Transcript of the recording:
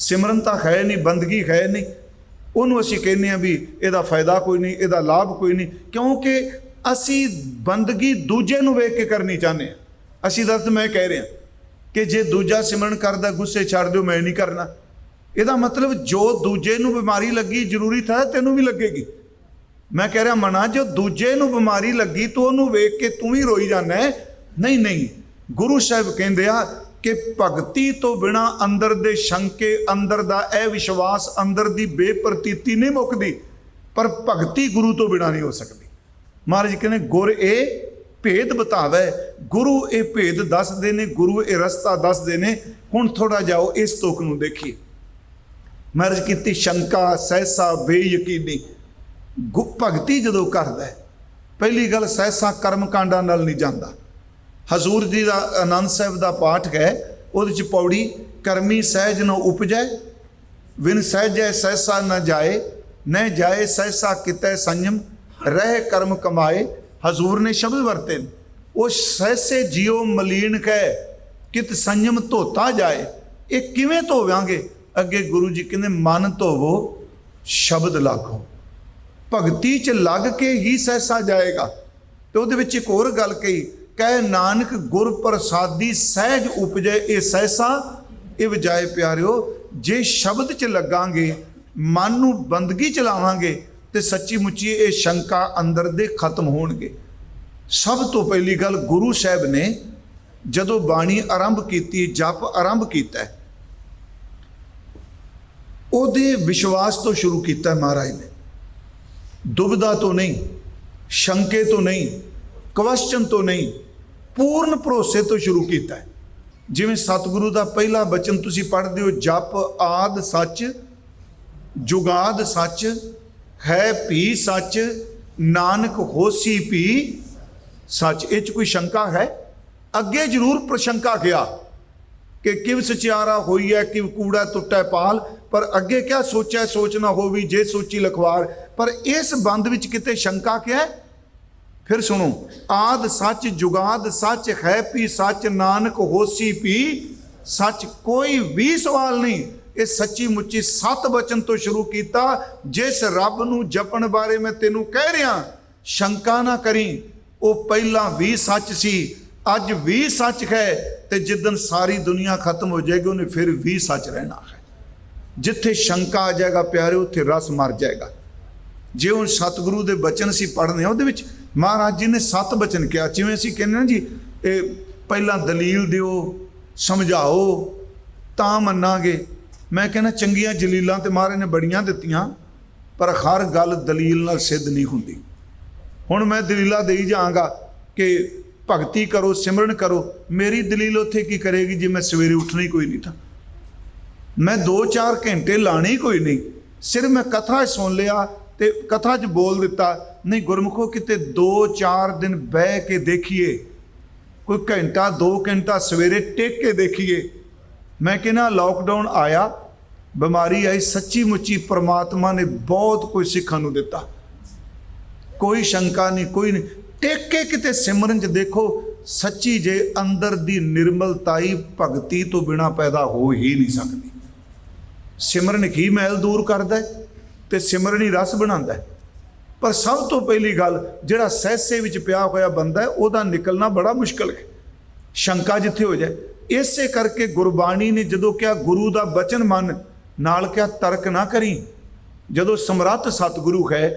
ਸਿਮਰਨ ਤਾਂ ਹੈ ਨਹੀਂ, ਬੰਦਗੀ ਹੈ ਨਹੀਂ। ਉਹਨੂੰ ਅਸੀਂ ਕਹਿੰਦੇ ਆ ਵੀ ਇਹਦਾ ਫਾਇਦਾ ਕੋਈ ਨਹੀਂ, ਇਹਦਾ ਲਾਭ ਕੋਈ ਨਹੀਂ, ਕਿਉਂਕਿ ਅਸੀਂ ਬੰਦਗੀ ਦੂਜੇ ਨੂੰ ਵੇਖ ਕੇ ਕਰਨੀ ਚਾਹੁੰਦੇ ਆ ਅਸੀਂ ਦਰਦ ਮੈਂ ਕਹਿ ਰਿਹਾ ਕਿ ਜੇ ਦੂਜਾ ਸਿਮਰਨ ਕਰਦਾ, ਗੁੱਸੇ ਛੱਡ ਦਿਓ, ਮੈਂ ਨਹੀਂ ਕਰਨਾ। ਇਹਦਾ ਮਤਲਬ ਜੋ ਦੂਜੇ ਨੂੰ ਬਿਮਾਰੀ ਲੱਗੀ, ਜ਼ਰੂਰੀ ਥਾ ਤੈਨੂੰ ਵੀ ਲੱਗੇਗੀ। ਮੈਂ ਕਹਿ ਰਿਹਾ ਮਨਾ, ਜੋ ਦੂਜੇ ਨੂੰ ਬਿਮਾਰੀ ਲੱਗੀ, ਤੂੰ ਉਹਨੂੰ ਵੇਖ ਕੇ ਤੂੰ ਵੀ ਰੋਈ ਜਾਂਦਾ ਨਹੀਂ ਨਹੀਂ। ਗੁਰੂ ਸਾਹਿਬ ਕਹਿੰਦੇ ਆ ਕਿ ਭਗਤੀ ਤੋਂ ਬਿਨਾ ਅੰਦਰ ਦੇ ਸ਼ੰਕੇ, ਅੰਦਰ ਦਾ ਇਹ ਵਿਸ਼ਵਾਸ, ਅੰਦਰ ਦੀ ਬੇਪਰਤੀਤੀ ਨਹੀਂ ਮੁੱਕਦੀ, ਪਰ ਭਗਤੀ ਗੁਰੂ ਤੋਂ ਬਿਨਾ ਨਹੀਂ ਹੋ ਸਕਦੀ। ਮਹਾਰਾਜ ਕਹਿੰਦੇ, ਗੁਰ ਇਹ ਭੇਦ ਬਤਾਵੇ, ਗੁਰੂ ਇਹ ਭੇਦ ਦੱਸਦੇ ਨੇ, ਗੁਰੂ ਇਹ ਰਸਤਾ ਦੱਸਦੇ ਨੇ, ਹੁਣ ਥੋੜਾ ਜਾਓ ਇਸ ਤੋਕ ਨੂੰ ਦੇਖੀਏ। ਮਹਾਰਾਜ ਕੀਤੀ ਸ਼ੰਕਾ, ਸਹਿਸਾ, ਬੇਯਕੀਨੀ। ਗੁ ਭਗਤੀ ਜਦੋਂ ਕਰਦਾ ਪਹਿਲੀ ਗੱਲ ਸਹਿਸਾ ਕਰਮ ਕਾਂਡਾਂ ਨਾਲ ਨਹੀਂ ਜਾਂਦਾ। ਹਜ਼ੂਰ ਜੀ ਦਾ ਆਨੰਦ ਸਾਹਿਬ ਦਾ ਪਾਠ ਹੈ, ਉਹਦੇ ਚ ਪੌੜੀ ਕਰਮੀ ਸਹਿਜ ਨ ਉਪਜੈ ਵਿਨ ਸਹਿਜੈ ਸਹਿਸਾ ਨ ਜਾਏ ਨਹਿ ਜਾਏ ਸਹਿਸਾ ਕਿਤੈ ਸੰਯਮ, ਰਹਿ ਕਰਮ ਕਮਾਏ, ਹਜ਼ੂਰ ਨੇ ਸ਼ਬਦ ਵਰਤੇ ਉਹ ਸਹਿਸੇ ਜਿਉ ਮਲੀਨ ਕਹਿ ਕਿਤ ਸੰਯਮ ਧੋਤਾ ਜਾਏ। ਇਹ ਕਿਵੇਂ ਧੋਵਾਂਗੇ? ਅੱਗੇ ਗੁਰੂ ਜੀ ਕਹਿੰਦੇ, ਮਨ ਧੋਵੋ, ਸ਼ਬਦ ਲਾਗੋ। ਭਗਤੀ ਚ ਲੱਗ ਕੇ ਹੀ ਸਹਿਸਾ ਜਾਏਗਾ। ਤੇ ਉਹਦੇ ਵਿੱਚ ਇੱਕ ਹੋਰ ਗੱਲ ਕਹੀ ਕਹਿ ਨਾਨਕ ਗੁਰ ਪ੍ਰਸਾਦੀ ਸਹਿਜ ਉਪਜੈ ਇਹ ਸਹਿਸਾ, ਇਹ ਵਜਾਏ ਪਿਆਰਿਓ, ਜੇ ਸ਼ਬਦ ਚ ਲੱਗਾਂਗੇ, ਮਨ ਨੂੰ ਬੰਦਗੀ ਚ ਲਾਵਾਂਗੇ, ਤੇ ਸੱਚੀ ਮੁੱਚੀ ਇਹ ਸ਼ੰਕਾ ਅੰਦਰ ਦੇ ਖਤਮ ਹੋਣਗੇ। ਸਭ ਤੋਂ ਪਹਿਲੀ ਗੱਲ ਗੁਰੂ ਸਾਹਿਬ ਨੇ ਜਦੋਂ ਬਾਣੀ ਆਰੰਭ ਕੀਤੀ, ਜਪ ਆਰੰਭ ਕੀਤਾ, ਉਹਦੇ ਵਿਸ਼ਵਾਸ ਤੋਂ ਸ਼ੁਰੂ ਕੀਤਾ ਮਹਾਰਾਜ ਨੇ। ਦੁਬਿਧਾ ਤੋਂ ਨਹੀਂ, ਸ਼ੰਕੇ ਤੋਂ ਨਹੀਂ ਕੁਐਸਚਨ ਤੋਂ ਨਹੀਂ ਪੂਰਨ ਭਰੋਸੇ ਤੋਂ ਸ਼ੁਰੂ ਕੀਤਾ ਹੈ। ਜਿਵੇਂ ਸਤਿਗੁਰੂ ਦਾ ਪਹਿਲਾ ਬਚਨ ਤੁਸੀਂ ਪੜ੍ਹਦੇ ਹੋ, ਜਪ ਆਦ ਸੱਚ, ਜੁਗਾਦ ਸੱਚ, ਹੈ ਭੀ ਸੱਚ, ਨਾਨਕ ਹੋਸੀ ਭੀ ਸੱਚ। ਇਹ ਚ ਕੋਈ ਸ਼ੰਕਾ ਹੈ? ਅੱਗੇ ਜ਼ਰੂਰ ਪ੍ਰਸ਼ੰਕਾ ਗਿਆ ਕਿ ਕਿਵ ਸਚਿਆਰਾ ਹੋਈ ਹੈ ਕਿਵ ਕੂੜਾ ਟੁੱਟੈ ਪਾਲ। ਪਰ ਅੱਗੇ ਕਿਆ ਸੋਚਿਆ ਸੋਚ ਨਾ ਹੋਵੀ, ਜੇ ਸੋਚੀ ਲਖਵਾਰ। ਪਰ ਇਸ ਬੰਦ ਵਿੱਚ ਕਿਤੇ ਸ਼ੰਕਾ ਕਿਆ ਫਿਰ ਸੁਣੋ, ਆਦ ਸੱਚ ਜੁਗਾਦ ਸੱਚ ਹੈ ਪੀ ਸੱਚ ਨਾਨਕ ਹੋਸੀ ਪੀ ਸੱਚ ਕੋਈ ਵੀ ਸਵਾਲ ਨਹੀਂ। ਇਹ ਸੱਚੀ ਮੁੱਚੀ ਸਤ ਬਚਨ ਤੋਂ ਸ਼ੁਰੂ ਕੀਤਾ, ਜਿਸ ਰੱਬ ਨੂੰ ਜਪਣ ਬਾਰੇ ਮੈਂ ਤੈਨੂੰ ਕਹਿ ਰਿਹਾ, ਸ਼ੰਕਾ ਨਾ ਕਰੀ, ਉਹ ਪਹਿਲਾਂ ਵੀ ਸੱਚ ਸੀ, ਅੱਜ ਵੀ ਸੱਚ ਹੈ ਤੇ ਜਿੱਦਨ ਸਾਰੀ ਦੁਨੀਆ ਖਤਮ ਹੋ ਜਾਏਗੀ, ਉਹਨੇ ਫਿਰ ਵੀ ਸੱਚ ਰਹਿਣਾ ਹੈ। ਜਿੱਥੇ ਸ਼ੰਕਾ ਆ ਜਾਏਗਾ ਪਿਆਰੇ, ਉੱਥੇ ਰਸ ਮਰ ਜਾਏਗਾ। ਜੇ ਹੁਣ ਸਤਿਗੁਰੂ ਦੇ ਬਚਨ ਅਸੀਂ ਪੜ੍ਹਦੇ ਹਾਂ, ਉਹਦੇ ਵਿੱਚ ਮਹਾਰਾਜ ਜੀ ਨੇ ਸੱਤ ਬਚਨ ਕਿਹਾ। ਜਿਵੇਂ ਅਸੀਂ ਕਹਿੰਦੇ ਨਾ ਜੀ, ਇਹ ਪਹਿਲਾਂ ਦਲੀਲ ਦਿਓ, ਸਮਝਾਓ, ਤਾਂ ਮੰਨਾਂਗੇ। ਮੈਂ ਕਹਿੰਦਾ ਚੰਗੀਆਂ ਜਲੀਲਾਂ ਤੇ ਮਹਾਰਾਜ ਨੇ ਬੜੀਆਂ ਦਿੱਤੀਆਂ, ਪਰ ਹਰ ਗੱਲ ਦਲੀਲ ਨਾਲ ਸਿੱਧ ਨਹੀਂ ਹੁੰਦੀ। ਹੁਣ ਮੈਂ ਦਲੀਲਾਂ ਦੇਈ ਜਾਵਾਂਗਾ ਕਿ ਭਗਤੀ ਕਰੋ, ਸਿਮਰਨ ਕਰੋ। ਮੇਰੀ ਦਲੀਲ ਉੱਥੇ ਕੀ ਕਰੇਗੀ ਜੇ ਮੈਂ ਸਵੇਰੇ ਉੱਠਣਾ ਹੀ ਕੋਈ ਨਹੀਂ ਤਾਂ? ਮੈਂ 2-4 ਘੰਟੇ ਲਾਣੇ ਕੋਈ ਨਹੀਂ। ਸਿਰ ਮੈਂ ਕਥਾ ਸੁਣ ਲਿਆ ਤੇ ਕਥਾ 'ਚ ਬੋਲ ਦਿੱਤਾ, ਨਹੀਂ ਗੁਰਮੁਖੋ, ਕਿਤੇ 2-4 ਦਿਨ ਬਹਿ ਕੇ ਦੇਖੀਏ। ਕੋਈ ਘੰਟਾ 2 ਘੰਟਾ ਸਵੇਰੇ ਟੇਕ ਕੇ ਦੇਖੀਏ। ਮੈਂ ਕਹਿੰਦਾ ਲਾਕਡਾਊਨ ਆਇਆ, ਬਿਮਾਰੀ ਆਈ ਸੱਚੀ ਮੁੱਚੀ ਪ੍ਰਮਾਤਮਾ ਨੇ ਬਹੁਤ ਕੁਝ ਸਿੱਖਣ ਨੂੰ ਦਿੱਤਾ। ਕੋਈ ਸ਼ੰਕਾ ਨਹੀਂ, ਕੋਈ ਨਹੀਂ। ਟੇਕ ਕੇ ਕਿਤੇ ਸਿਮਰਨ 'ਚ ਦੇਖੋ, ਸੱਚੀ ਜੇ ਅੰਦਰ ਦੀ ਨਿਰਮਲਤਾਈ ਭਗਤੀ ਤੋਂ ਬਿਨਾ ਪੈਦਾ ਹੋ ਹੀ ਨਹੀਂ ਸਕਦੀ। ਸਿਮਰਨ ਕੀ ਮਹਿਲ ਦੂਰ ਕਰਦਾ ਹੈ। ਤੇ ਸਿਮਰਨੀ ਰਸ ਬਣਾਉਂਦਾ ਹੈ। ਪਰ ਸਭ ਤੋਂ ਪਹਿਲੀ ਗੱਲ, ਜਿਹੜਾ ਸਹਿਸੇ ਵਿੱਚ ਪਿਆ ਹੋਇਆ ਬੰਦਾ ਹੈ, ਉਹਦਾ ਨਿਕਲਣਾ ਬੜਾ ਮੁਸ਼ਕਲ ਹੈ। ਸ਼ੰਕਾ ਜਿੱਥੇ ਹੋ ਜਾਏ। ਇਸੇ ਕਰਕੇ ਗੁਰਬਾਣੀ ਨੇ ਜਦੋਂ ਕਿਹਾ, ਗੁਰੂ ਦਾ ਬਚਨ ਮੰਨ, ਨਾਲ ਕਿਹਾ, ਤਰਕ ਨਾ ਕਰੀ। ਜਦੋਂ ਸਮਰੱਥ ਸਤਿਗੁਰੂ ਹੈ